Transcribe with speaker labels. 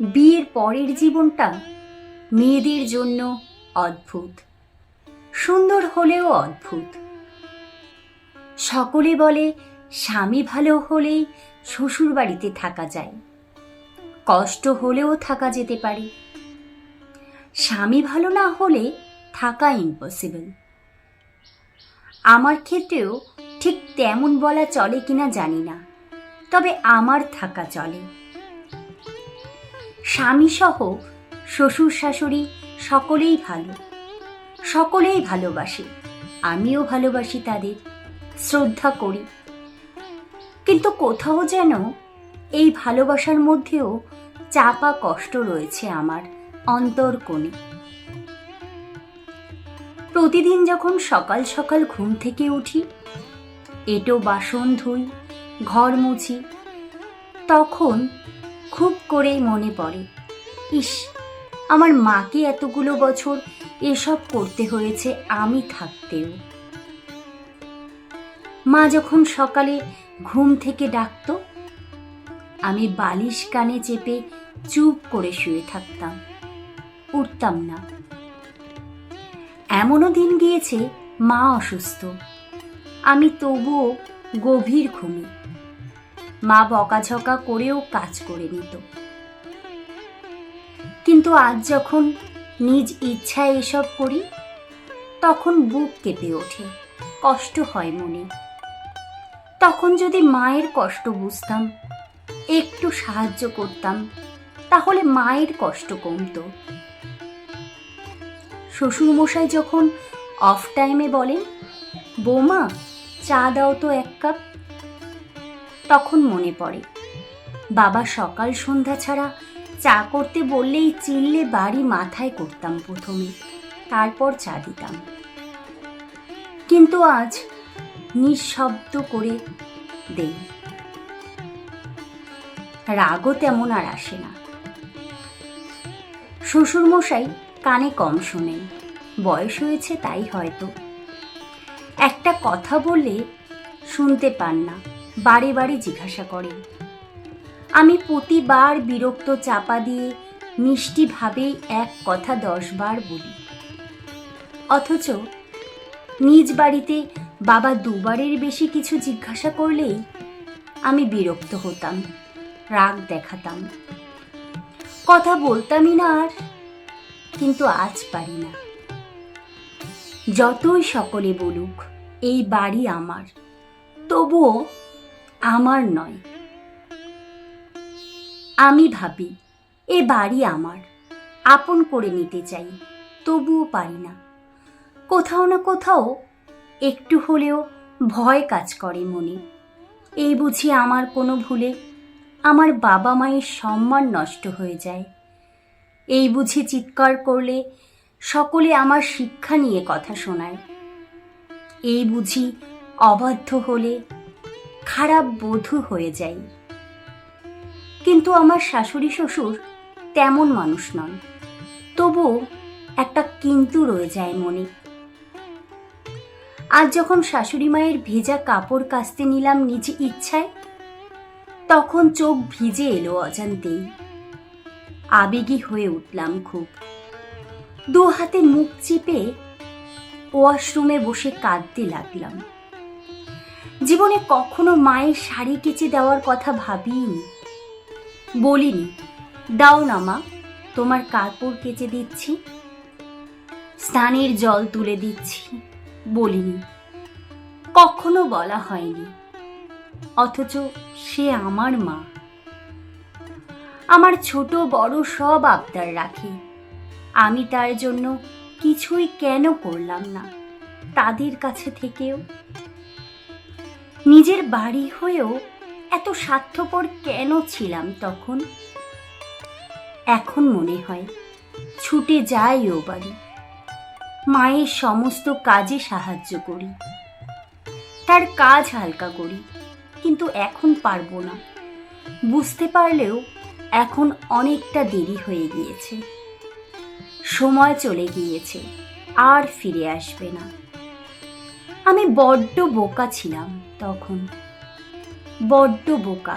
Speaker 1: বিয়ের পরের জীবনটা মেয়েদের জন্য অদ্ভুত। সুন্দর হলেও অদ্ভুত। সকলে বলে, স্বামী ভালো হলেই শ্বশুর বাড়িতে থাকা যায়। কষ্ট হলেও থাকা যেতে পারে। স্বামী ভালো না হলে থাকা ইম্পসিবল আমার ক্ষেত্রেও ঠিক তেমন বলা চলে কিনা জানি না, তবে আমার থাকা চলে। স্বামী সহ শ্বশুর শাশুড়ি সকলেই ভালো। সকলেই ভালোবাসে। আমিও ভালোবাসি তাদের। শ্রদ্ধা করি। কিন্তু কোথাও যেন এই ভালোবাসার মধ্যেও চাপা কষ্ট রয়েছে আমার অন্তর কোণে প্রতিদিন যখন সকাল সকাল ঘুম থেকে উঠি, এটো বাসন ধুই, ঘর মুছি, তখন খুব করেই মনে পড়ে। ইস, আমার মাকে এতগুলো বছর এসব করতে হয়েছে আমি থাকতেও। মা যখন সকালে ঘুম থেকে ডাকতো, আমি বালিশ কানে চেপে চুপ করে শুয়ে থাকতাম, উঠতাম না। এমনও দিন গিয়েছে মা অসুস্থ, আমি তবুও গভীর ঘুমি। মা বকাঝকা করেও কাজ করে নিত। কিন্তু আজ যখন নিজ ইচ্ছায় এসব করি, তখন বুক কেঁপে ওঠে, কষ্ট হয় মনে। তখন যদি মায়ের কষ্ট বুঝতাম, একটু সাহায্য করতাম, তাহলে মায়ের কষ্ট কমতো। শ্বশুরমশাই যখন অফ টাইমে বলেন, বৌমা, চা দাও তো এক কাপ। তখন মনে পড়ে। বাবা সকাল সন্ধ্যা ছাড়া চা করতে বললেই চিল্লে বাড়ি মাথায় করতাম প্রথমে, তারপর চা দিতাম। কিন্তু আজ নিঃশব্দ করে দেই। রাগও তেমন আর আসে না। শ্বশুরমশাই কানে কম শোনেন, বয়স হয়েছে তাই হয়তো। একটা কথা বললে শুনতে পান না। বারে বারে জিজ্ঞাসা করে। আমি প্রতিবার বিরক্ত চাপা দিয়ে মিষ্টিভাবেই এক কথা দশবার বলি। অথচ নিজ বাড়িতে বাবা দুবারের বেশি কিছু জিজ্ঞাসা করলেই আমি বিরক্ত হতাম, রাগ দেখাতাম। কথা বলতামই না আর, কিন্তু আজ পারি না। যতই সকলে বলুক, এই বাড়ি আমার, তবুও আমার নয়। আমি ভাবি, এ বাড়ি আমার। আপন করে নিতে চাই, তবুও পারি না। কোথাও না কোথাও একটু হলেও ভয় কাজ করে মনে। এই বুঝি আমার কোনো ভুলে আমার বাবা মায়ের সম্মান নষ্ট হয়ে যায়। এই বুঝি চিৎকার করলে সকলে আমার শিক্ষা নিয়ে কথা শোনায়। এই বুঝি অবাধ্য হলে খারাপ বধূ হয়ে যাই। কিন্তু আমার শাশুড়ি শ্বশুর তেমন মানুষ নন। তবু একটা কিন্তু রয়ে যায় মনে। আজ যখন শাশুড়ি মায়ের ভেজা কাপড় কাচতে নিলাম নিজ ইচ্ছায়, তখন চোখ ভিজে এলো অজান্তেই। আবেগী হয়ে উঠলাম খুব। দু হাতে মুখ চিপে ওয়াশরুমে বসে কাঁদতে লাগলাম। জীবনে কখনো মায়ের শাড়ি কেচে দেওয়ার কথা ভাবিনি। বলিনি, দাও না মা, তোমার কাপড় কেচে দিচ্ছি, স্নানের জল তুলে দিচ্ছি। বলিনি। কখনো বলা হয়নি, অথচ সে আমার মা। আমার ছোট বড় সব আবদার রাখে। আমি তার জন্য কিছুই কেন করলাম না? তাদের কাছে থেকেও নিজের বাড়ি হয়েও এত স্বার্থপর কেন ছিলাম তখন? এখন মনে হয়, ছুটে যাই ও বাড়ি। মায়ের সমস্ত কাজে সাহায্য করি। তার কাজ হালকা করি, কিন্তু এখন পারব না। বুঝতে পারলেও এখন অনেকটা দেরি হয়ে গিয়েছে। সময় চলে গিয়েছে, আর ফিরে আসবে না। আমি বড্ড বোকা ছিলাম। তখন। বড্ড বোকা।